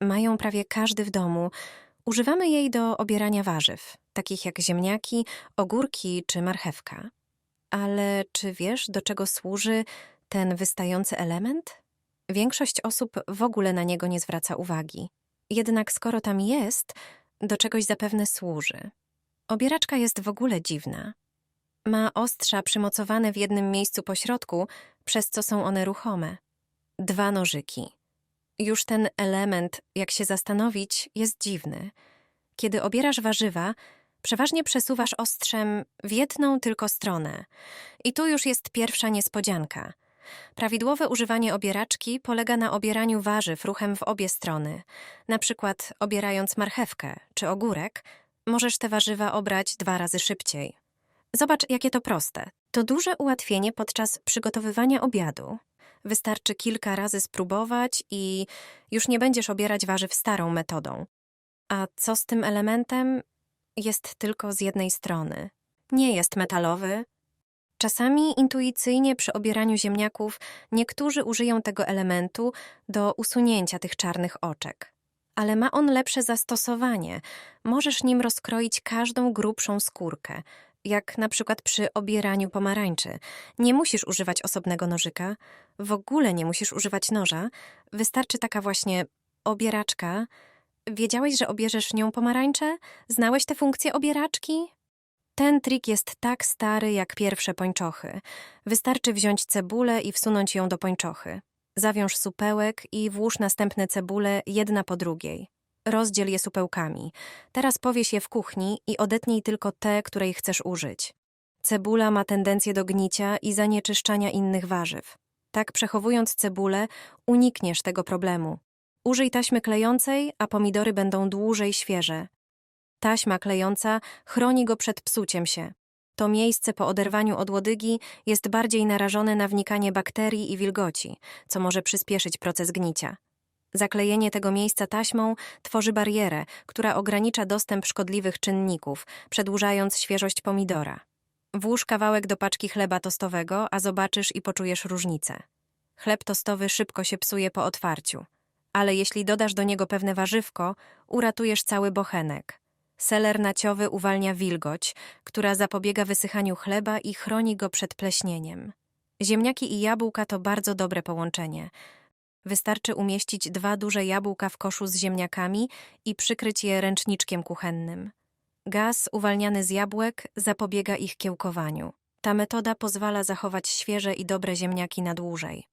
Mają prawie każdy w domu. Używamy jej do obierania warzyw, takich jak ziemniaki, ogórki czy marchewka. Ale czy wiesz, do czego służy ten wystający element? Większość osób w ogóle na niego nie zwraca uwagi. Jednak skoro tam jest, do czegoś zapewne służy. Obieraczka jest w ogóle dziwna. Ma ostrza przymocowane w jednym miejscu po środku, przez co są one ruchome. Dwa nożyki. Już ten element, jak się zastanowić, jest dziwny. Kiedy obierasz warzywa, przeważnie przesuwasz ostrzem w jedną tylko stronę. I tu już jest pierwsza niespodzianka. Prawidłowe używanie obieraczki polega na obieraniu warzyw ruchem w obie strony. Na przykład obierając marchewkę czy ogórek, możesz te warzywa obrać dwa razy szybciej. Zobacz, jakie to proste. To duże ułatwienie podczas przygotowywania obiadu. Wystarczy kilka razy spróbować i już nie będziesz obierać warzyw starą metodą. A co z tym elementem? Jest tylko z jednej strony. Nie jest metalowy. Czasami intuicyjnie przy obieraniu ziemniaków niektórzy użyją tego elementu do usunięcia tych czarnych oczek. Ale ma on lepsze zastosowanie. Możesz nim rozkroić każdą grubszą skórkę, jak na przykład przy obieraniu pomarańczy. Nie musisz używać osobnego nożyka, w ogóle nie musisz używać noża, wystarczy taka właśnie obieraczka. Wiedziałeś, że obierzesz nią pomarańcze? Znałeś tę funkcję obieraczki? Ten trik jest tak stary jak pierwsze pończochy. Wystarczy wziąć cebulę i wsunąć ją do pończochy. Zawiąż supełek i włóż następne cebule jedna po drugiej. Rozdziel je supełkami. Teraz powieś je w kuchni i odetnij tylko te, której chcesz użyć. Cebula ma tendencję do gnicia i zanieczyszczania innych warzyw. Tak przechowując cebulę, unikniesz tego problemu. Użyj taśmy klejącej, a pomidory będą dłużej świeże. Taśma klejąca chroni go przed psuciem się. To miejsce po oderwaniu od łodygi jest bardziej narażone na wnikanie bakterii i wilgoci, co może przyspieszyć proces gnicia. Zaklejenie tego miejsca taśmą tworzy barierę, która ogranicza dostęp szkodliwych czynników, przedłużając świeżość pomidora. Włóż kawałek do paczki chleba tostowego, a zobaczysz i poczujesz różnicę. Chleb tostowy szybko się psuje po otwarciu, ale jeśli dodasz do niego pewne warzywko, uratujesz cały bochenek. Seler naciowy uwalnia wilgoć, która zapobiega wysychaniu chleba i chroni go przed pleśnieniem. Ziemniaki i jabłka to bardzo dobre połączenie. Wystarczy umieścić dwa duże jabłka w koszu z ziemniakami i przykryć je ręczniczkiem kuchennym. Gaz uwalniany z jabłek zapobiega ich kiełkowaniu. Ta metoda pozwala zachować świeże i dobre ziemniaki na dłużej.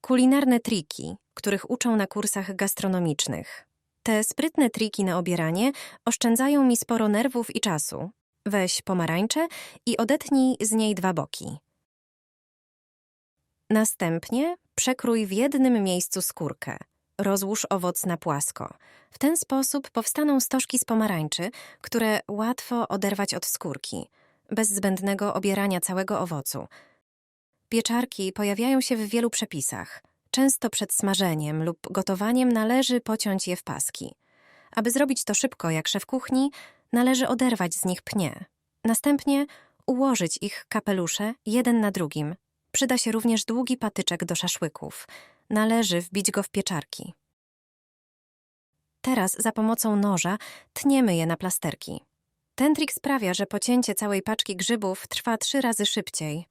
Kulinarne triki, których uczą na kursach gastronomicznych. Te sprytne triki na obieranie oszczędzają mi sporo nerwów i czasu. Weź pomarańczę i odetnij z niej dwa boki. Następnie przekrój w jednym miejscu skórkę. Rozłóż owoc na płasko. W ten sposób powstaną stożki z pomarańczy, które łatwo oderwać od skórki, bez zbędnego obierania całego owocu. Pieczarki pojawiają się w wielu przepisach. Często przed smażeniem lub gotowaniem należy pociąć je w paski. Aby zrobić to szybko jak szef kuchni, należy oderwać z nich pnie. Następnie ułożyć ich kapelusze jeden na drugim. Przyda się również długi patyczek do szaszłyków. Należy wbić go w pieczarki. Teraz za pomocą noża tniemy je na plasterki. Ten trik sprawia, że pocięcie całej paczki grzybów trwa trzy razy szybciej.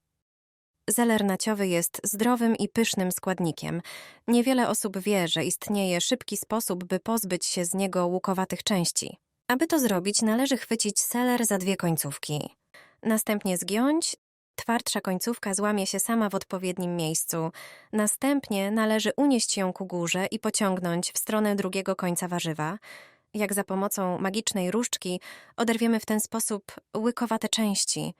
Zeler naciowy jest zdrowym i pysznym składnikiem. Niewiele osób wie, że istnieje szybki sposób, by pozbyć się z niego łukowatych części. Aby to zrobić, należy chwycić seler za dwie końcówki. Następnie zgiąć, twardsza końcówka złamie się sama w odpowiednim miejscu. Następnie należy unieść ją ku górze i pociągnąć w stronę drugiego końca warzywa. Jak za pomocą magicznej różdżki oderwiemy w ten sposób łykowate części.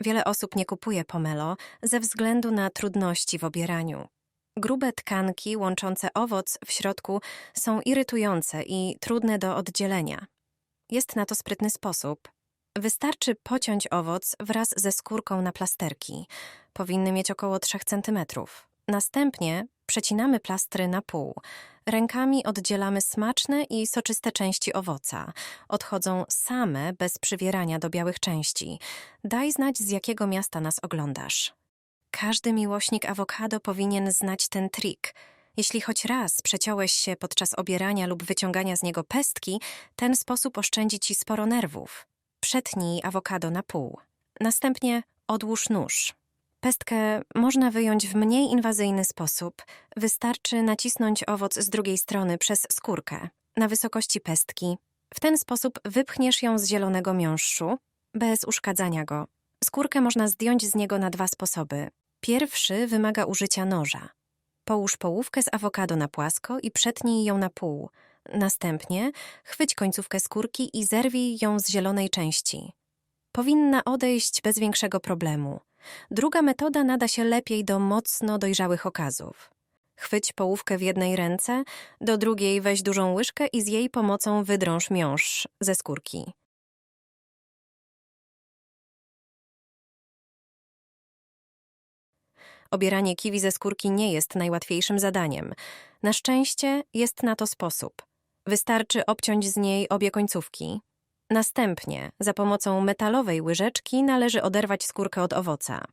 Wiele osób nie kupuje pomelo ze względu na trudności w obieraniu. Grube tkanki łączące owoc w środku są irytujące i trudne do oddzielenia. Jest na to sprytny sposób. Wystarczy pociąć owoc wraz ze skórką na plasterki. Powinny mieć około 3 cm. Następnie przecinamy plastry na pół. Rękami oddzielamy smaczne i soczyste części owoca. Odchodzą same, bez przywierania do białych części. Daj znać, z jakiego miasta nas oglądasz. Każdy miłośnik awokado powinien znać ten trik. Jeśli choć raz przeciąłeś się podczas obierania lub wyciągania z niego pestki, ten sposób oszczędzi ci sporo nerwów. Przetnij awokado na pół. Następnie odłóż nóż. Pestkę można wyjąć w mniej inwazyjny sposób. Wystarczy nacisnąć owoc z drugiej strony przez skórkę, na wysokości pestki. W ten sposób wypchniesz ją z zielonego miąższu, bez uszkadzania go. Skórkę można zdjąć z niego na dwa sposoby. Pierwszy wymaga użycia noża. Połóż połówkę z awokado na płasko i przetnij ją na pół. Następnie chwyć końcówkę skórki i zerwij ją z zielonej części. Powinna odejść bez większego problemu. Druga metoda nada się lepiej do mocno dojrzałych okazów. Chwyć połówkę w jednej ręce, do drugiej weź dużą łyżkę i z jej pomocą wydrąż miąższ ze skórki. Obieranie kiwi ze skórki nie jest najłatwiejszym zadaniem. Na szczęście jest na to sposób. Wystarczy obciąć z niej obie końcówki. Następnie, za pomocą metalowej łyżeczki należy oderwać skórkę od owoca.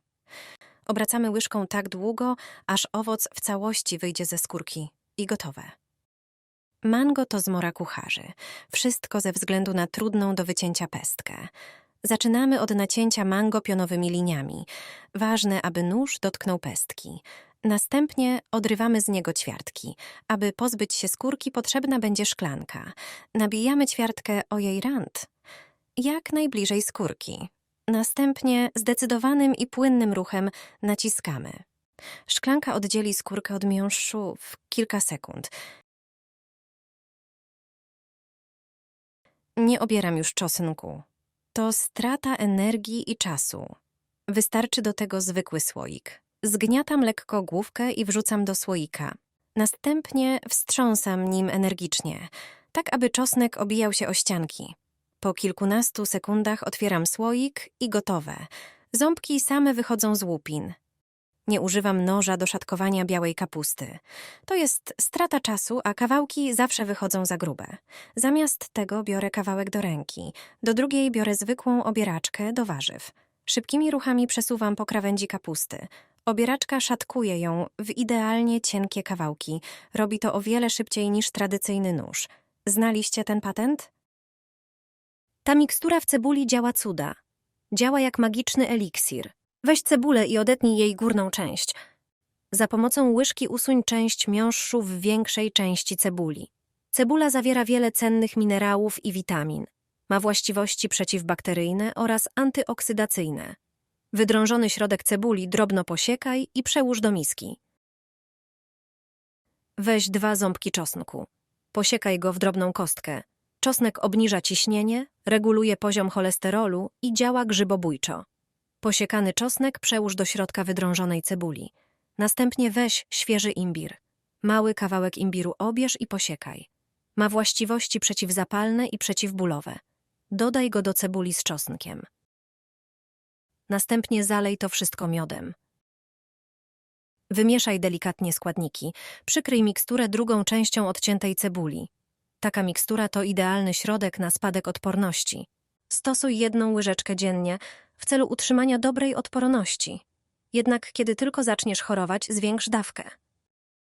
Obracamy łyżką tak długo, aż owoc w całości wyjdzie ze skórki. I gotowe. Mango to zmora kucharzy. Wszystko ze względu na trudną do wycięcia pestkę. Zaczynamy od nacięcia mango pionowymi liniami. Ważne, aby nóż dotknął pestki. Następnie odrywamy z niego ćwiartki. Aby pozbyć się skórki, potrzebna będzie szklanka. Nabijamy ćwiartkę o jej rand. Jak najbliżej skórki. Następnie zdecydowanym i płynnym ruchem naciskamy. Szklanka oddzieli skórkę od miąższu w kilka sekund. Nie obieram już czosnku. To strata energii i czasu. Wystarczy do tego zwykły słoik. Zgniatam lekko główkę i wrzucam do słoika. Następnie wstrząsam nim energicznie, tak aby czosnek obijał się o ścianki. Po kilkunastu sekundach otwieram słoik i gotowe. Ząbki same wychodzą z łupin. Nie używam noża do szatkowania białej kapusty. To jest strata czasu, a kawałki zawsze wychodzą za grube. Zamiast tego biorę kawałek do ręki. Do drugiej biorę zwykłą obieraczkę do warzyw. Szybkimi ruchami przesuwam po krawędzi kapusty. Obieraczka szatkuje ją w idealnie cienkie kawałki. Robi to o wiele szybciej niż tradycyjny nóż. Znaliście ten patent? Ta mikstura w cebuli działa cuda. Działa jak magiczny eliksir. Weź cebulę i odetnij jej górną część. Za pomocą łyżki usuń część miąższu w większej części cebuli. Cebula zawiera wiele cennych minerałów i witamin. Ma właściwości przeciwbakteryjne oraz antyoksydacyjne. Wydrążony środek cebuli drobno posiekaj i przełóż do miski. Weź dwa ząbki czosnku. Posiekaj go w drobną kostkę. Czosnek obniża ciśnienie, reguluje poziom cholesterolu i działa grzybobójczo. Posiekany czosnek przełóż do środka wydrążonej cebuli. Następnie weź świeży imbir. Mały kawałek imbiru obierz i posiekaj. Ma właściwości przeciwzapalne i przeciwbólowe. Dodaj go do cebuli z czosnkiem. Następnie zalej to wszystko miodem. Wymieszaj delikatnie składniki. Przykryj miksturę drugą częścią odciętej cebuli. Taka mikstura to idealny środek na spadek odporności. Stosuj jedną łyżeczkę dziennie w celu utrzymania dobrej odporności. Jednak kiedy tylko zaczniesz chorować, zwiększ dawkę.